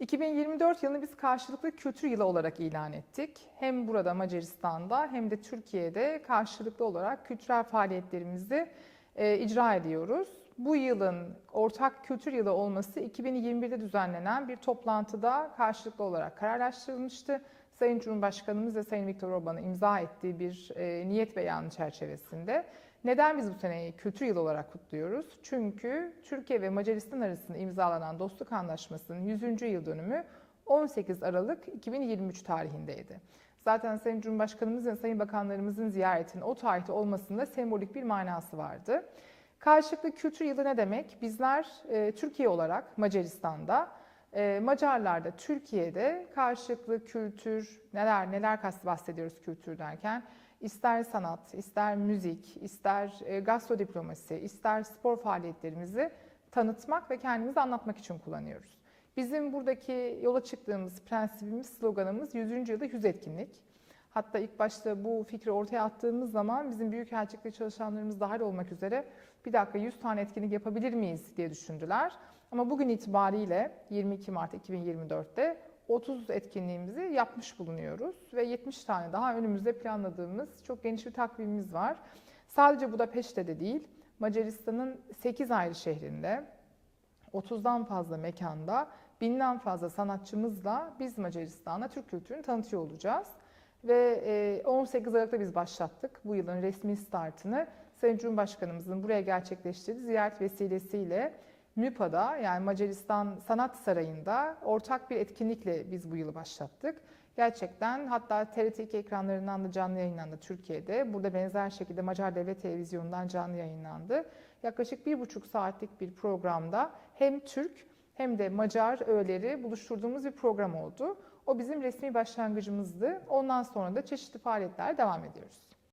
2024 yılını biz karşılıklı kültür yılı olarak ilan ettik. Hem burada Macaristan'da hem de Türkiye'de karşılıklı olarak kültürel faaliyetlerimizi e, icra ediyoruz. Bu yılın ortak kültür yılı olması 2021'de düzenlenen bir toplantıda karşılıklı olarak kararlaştırılmıştı. Sayın Cumhurbaşkanımız ve Sayın Viktor Orban'ın imza ettiği bir e, niyet beyanı çerçevesinde. Neden biz bu seneyi kültür yılı olarak kutluyoruz? Çünkü Türkiye ve Macaristan arasında imzalanan dostluk anlaşmasının 100. yıl dönümü 18 Aralık 2023 tarihindeydi. Zaten Sayın Cumhurbaşkanımız ve Sayın Bakanlarımızın ziyaretinin o tarihte olmasında sembolik bir manası vardı. Karşılıklı kültür yılı ne demek? Bizler e, Türkiye olarak Macaristan'da, Macarlar da Türkiye'de karşılıklı kültür, neler neler kast bahsediyoruz kültür derken, ister sanat, ister müzik, ister e, gastrodiplomasi, ister spor faaliyetlerimizi tanıtmak ve kendimizi anlatmak için kullanıyoruz. Bizim buradaki yola çıktığımız prensibimiz, sloganımız 100. yılda 100 etkinlik. Hatta ilk başta bu fikri ortaya attığımız zaman bizim büyükelçilikte çalışanlarımız dahil olmak üzere bir dakika 100 tane etkinlik yapabilir miyiz diye düşündüler. Ama bugün itibariyle 22 Mart 2024'te 30 etkinliğimizi yapmış bulunuyoruz ve 70 tane daha önümüzde planladığımız çok geniş bir takvimimiz var. Sadece Budapeşte'de değil, Macaristan'ın 8 ayrı şehrinde 30'dan fazla mekanda, binden fazla sanatçımızla biz Macaristan'da Türk kültürünü tanıtıyor olacağız. Ve e, 18 Aralık'ta biz başlattık bu yılın resmi startını. Sayın Cumhurbaşkanımızın buraya gerçekleştirdiği ziyaret vesilesiyle MÜPA'da yani Macaristan Sanat Sarayı'nda ortak bir etkinlikle biz bu yılı başlattık. Gerçekten hatta TRT2 ekranlarından da canlı yayınlandı Türkiye'de. Burada benzer şekilde Macar Devlet Televizyonu'ndan canlı yayınlandı. Yaklaşık bir buçuk saatlik bir programda hem Türk hem de Macar öğeleri buluşturduğumuz bir program oldu. O bizim resmi başlangıcımızdı. Ondan sonra da çeşitli faaliyetler devam ediyoruz.